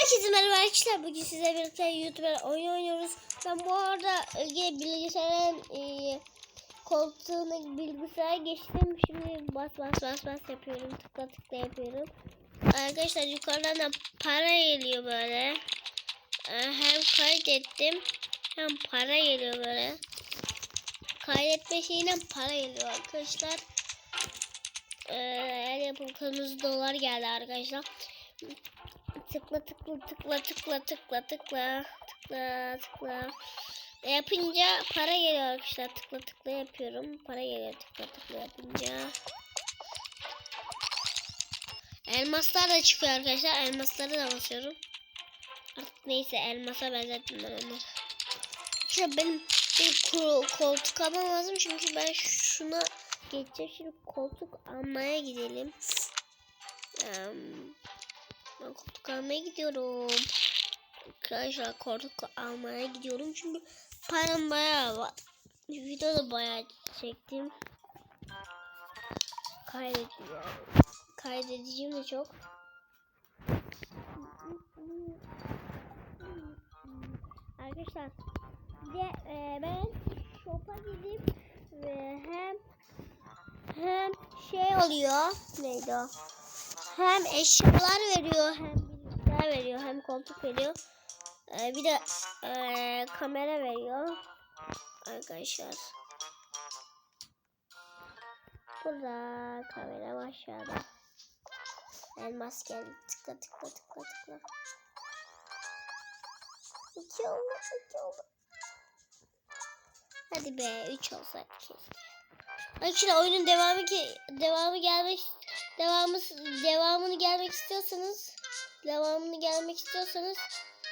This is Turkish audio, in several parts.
Herkese merhaba arkadaşlar. Bugün size birlikte YouTube'da oyun oynuyoruz. Ben bu arada e, yine bilgisayarın e, koltuğuna bilgisayara geçtim. Şimdi bas bas bas bas yapıyorum. Tıkla tıkla yapıyorum. Arkadaşlar yukarıdan da para geliyor böyle. E, hem kaydettim hem para geliyor böyle. Kaydetme şeyinden para geliyor arkadaşlar. Ee, yapım kırmızı dolar geldi arkadaşlar. Tıkla tıkla tıkla tıkla tıkla tıkla tıkla tıkla. E, Yapınca para geliyor arkadaşlar. Tıkla tıkla yapıyorum. Para geliyor tıkla tıkla yapınca. Elmaslar da çıkıyor arkadaşlar. Elmasları da basıyorum. Artık neyse elmasa benzettim ben onları. Şöyle benim bir ko- koltuk almam lazım çünkü ben şuna geçeceğim. Şimdi koltuk almaya gidelim. Em, ben koltuk almaya gidiyorum. Arkadaşlar koltuk almaya gidiyorum çünkü param bayağı var. Video da bayağı çektim. Kaydedeceğim. Kaydedeceğim de çok. Arkadaşlar de e, ben shop'a gidip e, hem hem şey oluyor neydi o? Hem eşyalar veriyor hem bilgisayar veriyor hem koltuk veriyor. Ee, bir de e, kamera veriyor. Arkadaşlar. Burada kamera aşağıda. Elmas geldi. Tıkla tıkla tıkla tıkla. İki oldu, iki oldu. Hadi be, üç olsaydı keşke. Arkadaşlar oyunun devamı ki devamı gelmek devamı devamını gelmek istiyorsanız devamını gelmek istiyorsanız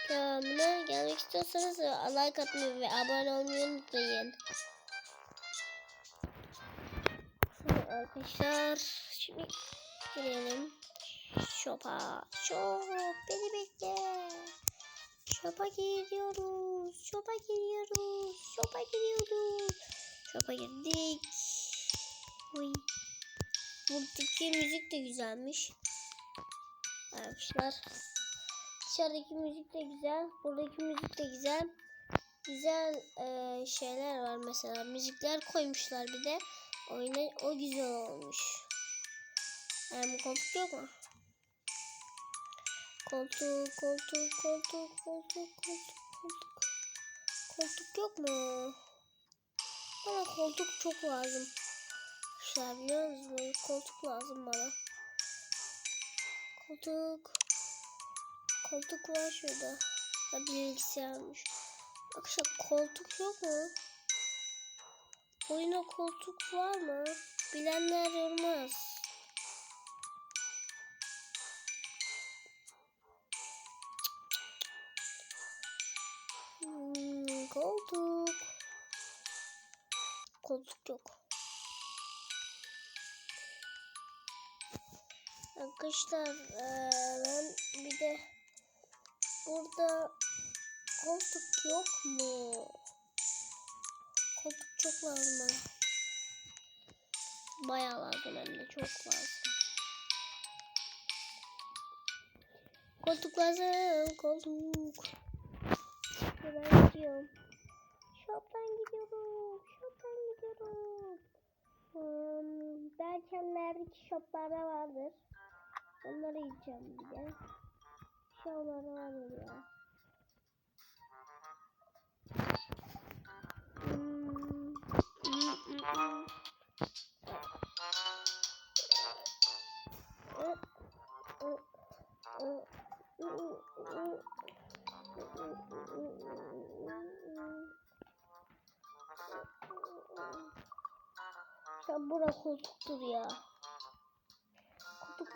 devamına gelmek istiyorsanız like atmayı ve abone olmayı unutmayın. Arkadaşlar şimdi girelim. Shop'a. Shop beni bekle. Shop'a gidiyoruz. Shop'a gidiyoruz. Shop'a gidiyoruz. Shop'a girdik. Uy. Buradaki müzik de güzelmiş. Arkadaşlar. Dışarıdaki müzik de güzel. Buradaki müzik de güzel. Güzel eee, şeyler var mesela. Müzikler koymuşlar bir de. Oyuna o güzel olmuş. Yani bu koltuk yok mu? Koltuk, koltuk, koltuk, koltuk, koltuk, koltuk. Koltuk yok mu? Bana koltuk çok lazım. Arkadaşlar biliyor musunuz? Koltuk lazım bana. Koltuk. Koltuk var şurada. Ha bilgisayarmış. Arkadaşlar koltuk yok mu? Oyuna koltuk var mı? Bilenler yormaz. Hmm, koltuk. Koltuk yok. Arkadaşlar ben bir de burada koltuk yok mu? Koltuk çok lazım bana. Bayağı lazım hem de çok lazım. Koltuk lazım koltuk. Ben gidiyorum. Shop'tan gidiyorum. Shop'tan gidiyorum. Hmm, belki ilerideki shoplarda vardır. Onlara gideceğim bir de. Shop'larda vardır ya. Hmm, hmm. Sen bura koltuktur ya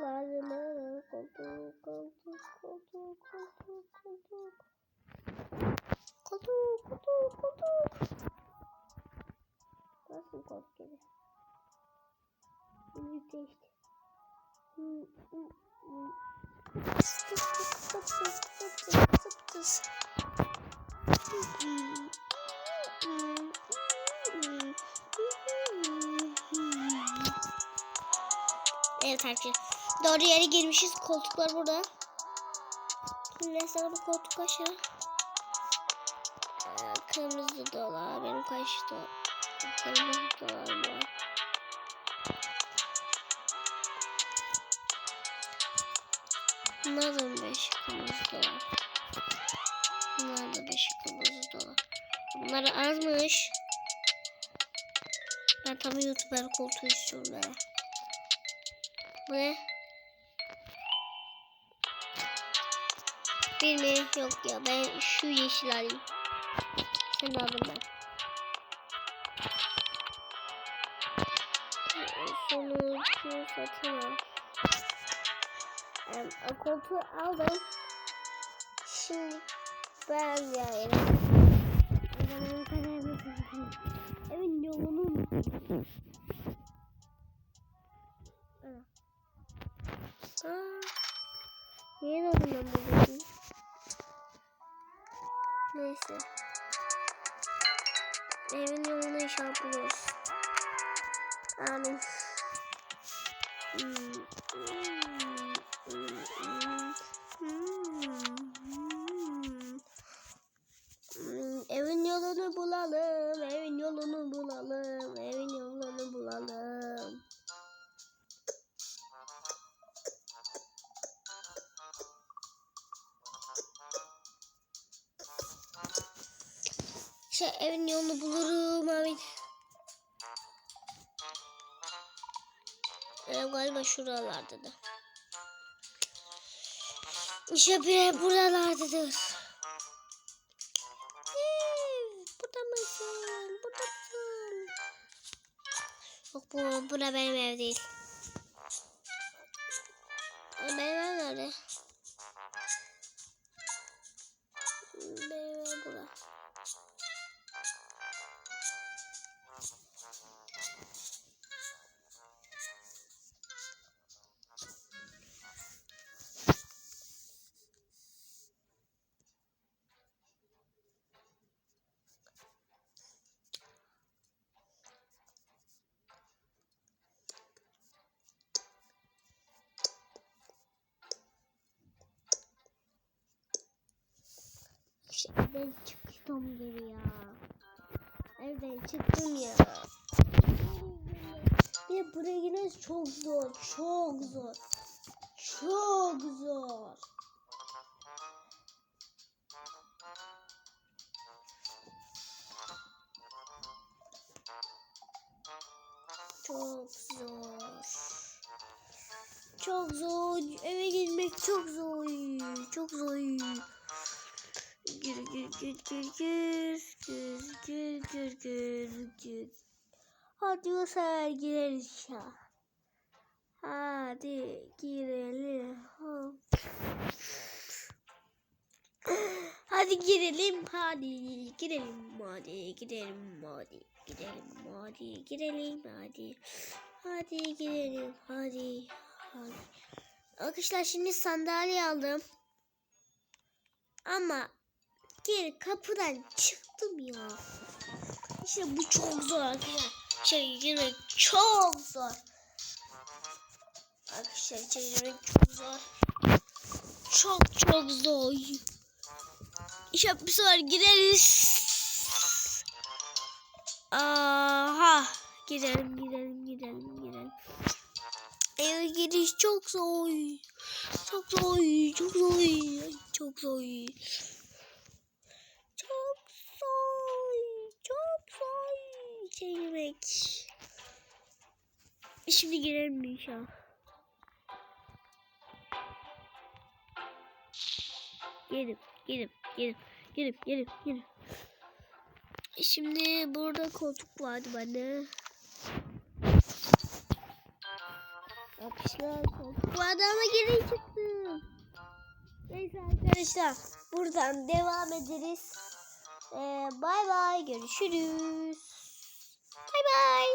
lazım. Koltuk, koltuk, koltuk, koltuk, koltuk. Koltuk, koltuk, koltuk. Nasıl koltuk? Büyük değişti. Evet arkadaşlar. Doğru yere girmişiz. Koltuklar burada. Sana bir koltuk aşağı. Ee, kırmızı dolar. Benim kaç dolar? Kırmızı dolar var. Bunlar da beş kırmızı dolar. Bunlar da beş kırmızı dolar. Bunlar azmış. Ben tam YouTuber koltuğu istiyorum böyle. Bu ne? Mi? Yok ya ben şu yeşil alayım. Sen aldım ben. Sonucu satın al. Um, koltuğu aldım. Şimdi ben yani. Evin yolunu Aa, niye ben buradayım? Neyse. Evin yolunu inşallah buluruz. Amin. Hmm, hmm, hmm, hmm, hmm. Şey evin yolunu bulurum amin. Ee, galiba şuralardadır. İşte bir buralardadır. Burada mısın? Burada mısın? Yok bu, bura benim ev değil. Ee, Benim ev nerede? Evden çıktım geri ya. Evden çıktım ya. Bir buraya girmesi çok zor. Çok zor. Çok zor. Çok zor. Çok zor. Eve girmek çok zor. Çok zor. Gir gir gir gir gir gir gir gir gir gir. Hadi o sefer gireriz ya. Hadi girelim. Hadi girelim hadi girelim hadi girelim hadi girelim hadi girelim hadi hadi girelim hadi hadi Arkadaşlar şimdi sandalye aldım ama geri kapıdan çıktım ya İşte bu çok zor arkadaşlar girmek çok zor Arkadaşlar içeri girmek çok zor çok çok zor İşte bir sefer gireriz. Aha. Gidelim gidelim gidelim gidelim. Eve giriş çok zor. Çok zor. Çok zor. Çok zor. Çok zor. Çok zor. Çevirmek. Şimdi girelim inşallah. Gelip gelip gelip gelip gelip gelip. Şimdi burada koltuk vardı bende. Arkadaşlar koltuk vardı ama geri çıktım. Neyse arkadaşlar buradan devam ederiz. Ee, bay bay görüşürüz. Bay bay.